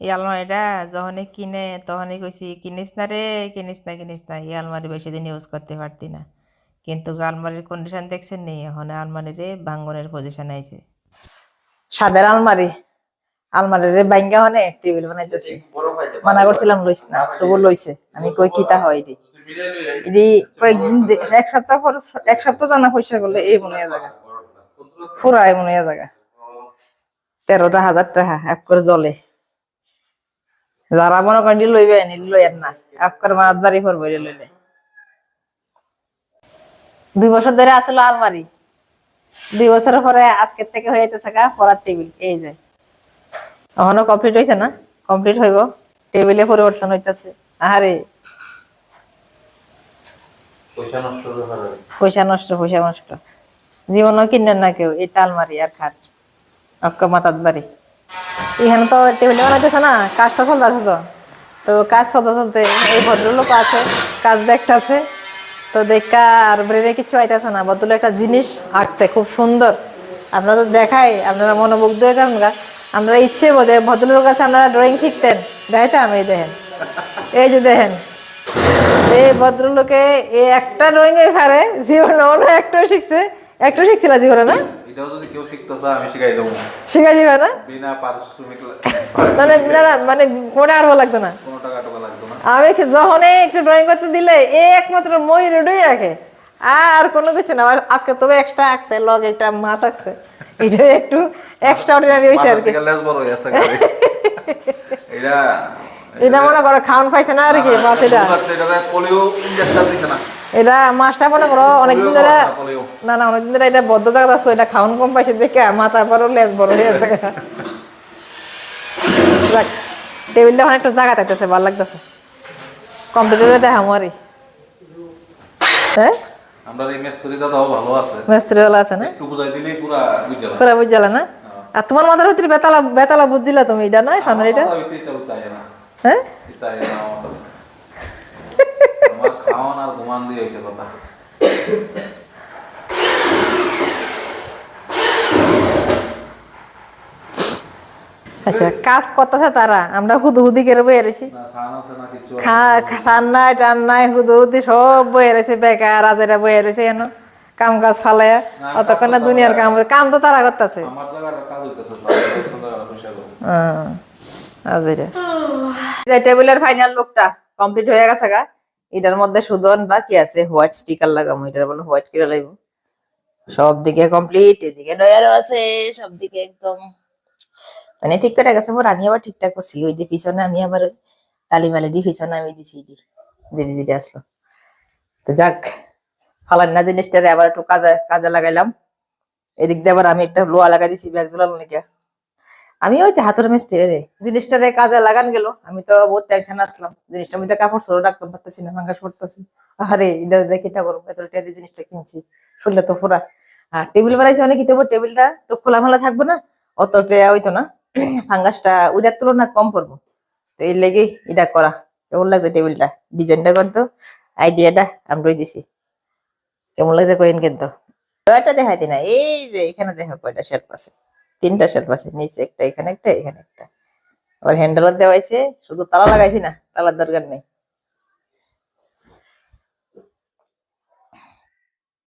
এই আলমারিটা যখনই কিনে তখনই কইছি কিনিস না রে কিনিস না কিনিস না। এই আলমারি বেশি দিন ইউজ করতে পারতি না। কিন্তু আলমারির কন্ডিশন দেখছেন নি? এখন আলমারিরে ভাঙ্গনের পজিশন আইছে। সাদের আলমারি। আলমারিরে বাইঙ্গা হনে টেবিল বানাইতেছে। মানা করছিলাম লইস না তবু লইছে। আমি কই কিতা হয় দি ইদি কয়েকদিন এক সপ্তাহ পর এক সপ্তাহ জানা পয়সা করলে এই মনে জায়গা। ফুরায় মনে জায়গা। তেরোটা হাজার টাকা এক করে জলে। যারা মনে করেন লইবে নি লইয়েন না। এক করে মাছ বাড়ি পড়ব লইলে। দুই বছর ধরে আসলো আলমারি। দুই বছরের পরে আজকের থেকে হয়ে যেতেছে গা পড়ার টেবিল এই যে। এখনও কমপ্লিট হয়েছে না? কমপ্লিট হইব? টেবিলে পরিবর্তন হইতেছে। আরে পয়সা নষ্ট পয়সা নষ্ট পয়সা নষ্ট। জীবনও কিনেন না কেউ এই তালমারি আর খাট। অক্কা মাতাত বাড়ি। এখানে তো টেবিল বানাইতেছে না, কাজটা চলতেছে তো। তো কাজ চলতে চলতে এই ভদ্রলোক আছে, কাজ দেখতেছে। তো দেখা আর ব্রেনে কিছু আইতেছে না, ভদ্রলোক একটা জিনিস আঁকছে, খুব সুন্দর। আপনারা তো দেখাই, আপনারা মনোমুগ্ধ হয়ে যান গা। আমরা ইচ্ছে বোধে, ভদ্রলোক কাছে আপনারা ড্রয়িং শিখতেন। দেখাইতাম এই দেখেন। এই যে দেখেন। এই ভদ্রলোকে এই একটা ড্রয়িং এ পারে, জীবনে অন্য একটাও শিখছে। একটাও শিখছিল জীবনে না? এটাও যদি কেউ শিখতে চায় আমি শিখাই দেবো না বিনা পারিশ্রমিক মানে না না মানে মনে আরও লাগতো না কোনো টাকা টাকা লাগতো না আমি যখন একটু ড্রয়িং করতে দিলে একমাত্র রেডই রাখে আর কোনো কিছু না আজকে তবে এক্সট্রা আঁকছে লগ একটা মাছ আঁকছে এটা একটু এক্সট্রা অর্ডিনারি আর কি হয়ে। এটা এটা মনে করো খাওয়ান পাইছে না আর কি মাছ এটা এটা পোলিও ইনজেকশন দিছে না এটা মাছটা মনে করো অনেকদিন ধরে না না অনেকদিন ধরে এটা বদ্ধ জায়গা আসতো এটা খাওয়ান কম পাইছে দেখে মাথা বড় লেজ বড় হয়ে আছে যাক, টেবিলটা ওখানে একটু জায়গা থাকতেছে ভালো লাগতেছে। কম্পিউটারে দেখাম আরই হ্যাঁ? আমরা এই মেস্তরি দাদাও ভালো আছে। মিস্ত্রি আছে না? একটু বুঝাই দিলেই পুরা বুঝে যাবে পুরা বুঝলা না? আর তোমার মাথার ভিতরে বেতালা বেতালা বুঝছিলা তুমি এটা না সামনে এটা? হ্যাঁ এটাই না আমার আমার খাওয়ান আর ঘুমান দিয়ে হয়েছে কথা। আচ্ছা কাজ করতেছে তারা। আমরা হুদু হুদি করে বয়ে রয়েছি। না সান আছে না কিছু খান নাই টান নাই হুদু হুদি সব বয়ে রয়েছে বেকার আজেরা বয়ে রয়েছে এন কাম কাজ ফালে অতক্ষণ না দুনিয়ার কাম কাম তো তারা করতেছে। যে টেবিলের ফাইনাল লুকটা কমপ্লিট হয়ে গেছে গা। এটার মধ্যে শুধু বাকি আছে হোয়াইট স্টিকার লাগাবো, এটার বলে হোয়াইট করে লাগবো সব দিকে কমপ্লিট এদিকে ডয়ারও আছে সব দিকে একদম। মানে ঠিক করে গেছে আমি আবার ঠিকঠাক করছি। ওই যে পিছনে আমি আবার তালি মালি পিছনে আমি দিছি দি ধীরে ধীরে আসলো। তো যাক ফালান না জিনিসটারে আবার একটু কাজে কাজে লাগাইলাম। এদিক দিয়ে আবার আমি একটা লোয়া লাগাই দিছি ব্যাগ ঝুলানো লেগে। আমি ওই হাতের মিস্ত্রি রে। কাজে লাগান গেল। আমি তো বহুত টেনশন আসলাম। জিনিসটার মধ্যে কাপড় সরো রাখতে পারতেছি না, ভাঙ্গাস করতেছি আরে এটা দেখি তা করব এত টাকা দিয়ে জিনিসটা কিনছি। শুনলে তো পুরা। আর টেবিল অনেক কি টেবিলটা? তো খোলামেলা না? না। তুলনা কম পড়ব। তো এই লেগে এটা করা। কেমন লাগছে টেবিলটা? ডিজাইনটা কিন্তু আইডিয়াটা আমরা দিছি। কেমন লাগছে কইন কিন্তু? একটা দেখাইতে না এই যে, এখানে দেখা কয়টা শেল্ফ আছে। তিনটা শেল্ফ আছে নিচে একটা, এখানে একটা এখানে একটা। আবার হ্যান্ডেলও দেওয়া হয়েছে, শুধু তালা লাগাইছি না, তালার দরকার নেই।